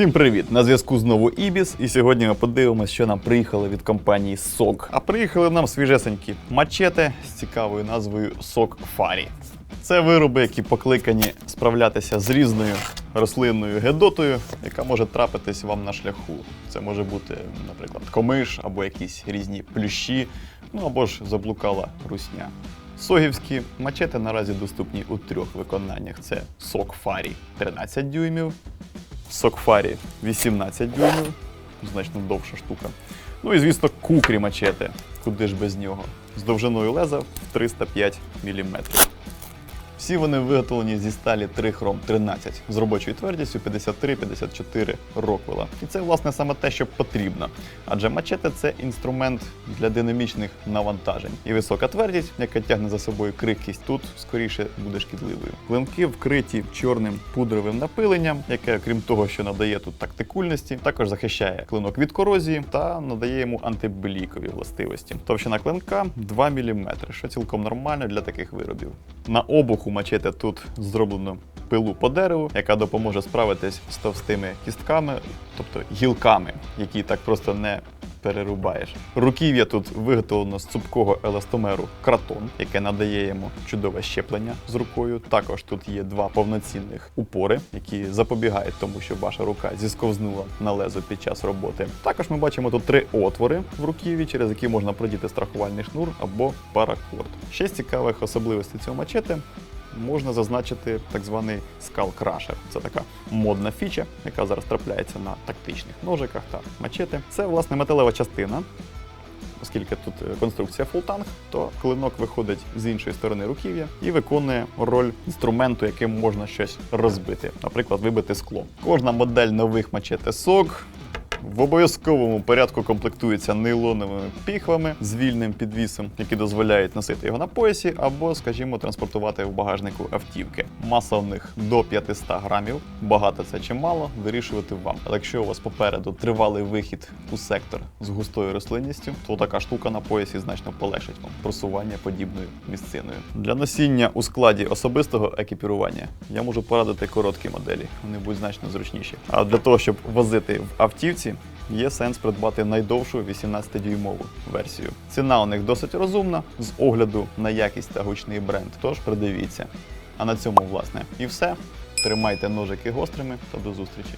Всім привіт! На зв'язку знову Ібіс, і сьогодні ми подивимося, що нам приїхали від компанії SOG. А приїхали нам свіжесенькі мачети з цікавою назвою SOG Фарі. Це вироби, які покликані справлятися з різною рослинною гедотою, яка може трапитись вам на шляху. Це може бути, наприклад, комиш або якісь різні плющі, ну або ж заблукала русня. Согівські мачети наразі доступні у трьох виконаннях: це сок Фарі 13 дюймів, сок Фарі 18 дюймів, значно довша штука. Ну і звісно, кукрі мачети, куди ж без нього, з довжиною леза в 305 мм. Всі вони виготовлені зі сталі 3 хром 13 з робочою твердістю 53-54 роквела. І це власне саме те, що потрібно. Адже мачете це інструмент для динамічних навантажень. І висока твердість, яка тягне за собою крихкість, тут скоріше буде шкідливою. Клинки вкриті чорним пудровим напиленням, яке, крім того, що надає тут тактикульності, також захищає клинок від корозії та надає йому антибелікові властивості. Товщина клинка 2 мм, що цілком нормально для таких виробів. На обуху мачете тут зроблено пилу по дереву, яка допоможе справитись з товстими кістками, тобто гілками, які так просто не перерубаєш. Руків'я тут виготовлено з цупкого еластомеру кратон, яке надає йому чудове щеплення з рукою. Також тут є два повноцінних упори, які запобігають тому, щоб ваша рука зісковзнула на лезо під час роботи. Також ми бачимо тут три отвори в руків'ї, через які можна продіти страхувальний шнур або паракорд. Ще з цікавих особливостей цього мачете можна зазначити так званий скал крашер. Це така модна фіча, яка зараз трапляється на тактичних ножиках та мачети. Це власне металева частина. Оскільки тут е, конструкція фултанг, то клинок виходить з іншої сторони руків'я і виконує роль інструменту, яким можна щось розбити, наприклад, вибити скло. Кожна модель нових мачете SOG в обов'язковому порядку комплектується нейлоновими піхвами з вільним підвісом, які дозволяють носити його на поясі або, скажімо, транспортувати в багажнику автівки. Маса в них до 500 грамів. Багато це чи мало, вирішувати вам. Але якщо у вас попереду тривалий вихід у сектор з густою рослинністю, то така штука на поясі значно полегшить вам просування подібною місциною. Для носіння у складі особистого екіпірування я можу порадити короткі моделі. Вони будуть значно зручніші. А для того, щоб возити в автівці, є сенс придбати найдовшу 18-дюймову версію. Ціна у них досить розумна з огляду на якість та гучний бренд. Тож придивіться. А на цьому, власне, і все. Тримайте ножики гострими та до зустрічі.